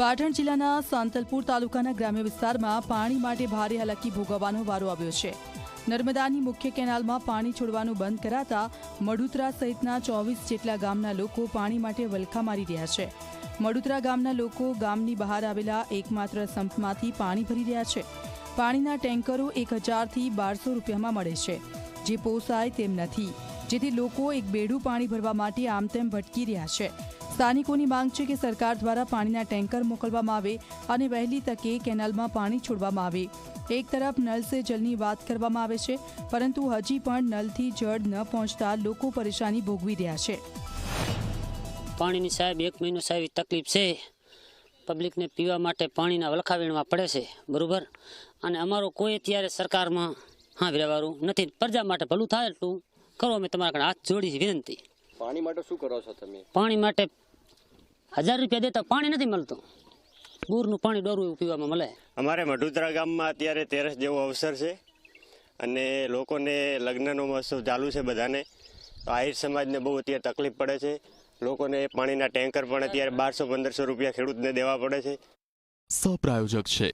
પાટણ જિલ્લાના સાંતલપુર તાલુકાના ગ્રામ્ય વિસ્તારમાં પાણી માટે ભારે હાલાકી ભોગવવાનો વારો આવ્યો છે. નર્મદાની મુખ્ય કેનાલમાં પાણી છોડવાનું બંધ કરાતા મડુતરા સહિતના ચોવીસ જેટલા ગામના લોકો પાણી માટે વલખા મારી રહ્યા છે. મડુતરા ગામના લોકો ગામની બહાર આવેલા એકમાત્ર સંપમાંથી પાણી ભરી રહ્યા છે. પાણીના ટેન્કરો એક હજારથી બારસો રૂપિયામાં મળે છે. જે પોસાય તેમ નથી. જેથી લોકો એક બેડું પાણી ભરવા માટે આમ તેમ ભટકી રહ્યા છે. સ્થાનિકોની માંગ છે કે સરકાર દ્વારા પાણીના ટેન્કર મોકલવામાં આવે અને વહેલી તકે કેનાલમાં પાણી છોડવામાં આવે. એક તરફ નલ સે જલની વાત કરવામાં આવે છે, પરંતુ હજી પણ નલથી જળ ન પહોંચતા લોકો પરેશાની ભોગવી રહ્યા છે. પાણીની સાહેબ, એક મહિનો સાહેબ તકલીફ છે. પબ્લિકને પીવા માટે પાણીના વલખા વીણવા પડે છે, બરાબર? અને અમારો કોઈ અત્યારે સરકારમાં હા, વ્યવહારું નથી. પ્રજા માટે ભલું થાય એટલું. કરો અમે તમારા હાથ જોડી છે વિનંતી. પાણી માટે શું કરો છો તમે? પાણી માટે હજાર રૂપિયા દેતા પાણી નથી મળતું. બોરનું પાણી ડોરવું એવું પીવામાં મળે. અમારે મઢુતરા ગામમાં અત્યારે તેરસ જેવો અવસર છે અને લોકોને લગ્નનો મહોત્સવ ચાલુ છે બધાને. તો આહિર સમાજને બહુ અત્યારે તકલીફ પડે છે. લોકોને પાણીના ટેન્કર પણ અત્યારે બારસો પંદરસો રૂપિયા ખેડૂતને દેવા પડે છે. સહપ્રાયોજક છે.